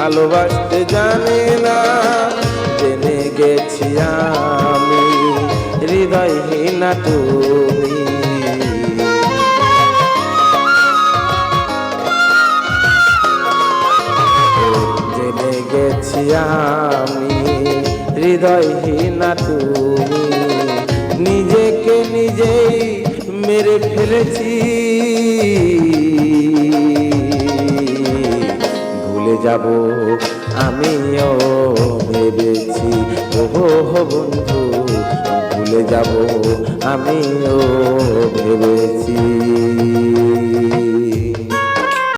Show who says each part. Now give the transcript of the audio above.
Speaker 1: ভালোবাসতে জানে না। জেনে গেছি আমি, হৃদয়হীন তুমি। জেনে গেছি আমি, হৃদয়হীন তুমি। নিজেকে নিজেই মেরে ফেলেছি। ভুলে যাব। আমিও ভেবেছি ওহো বন্ধু ভুলে যাব। আমিও ভেবেছি।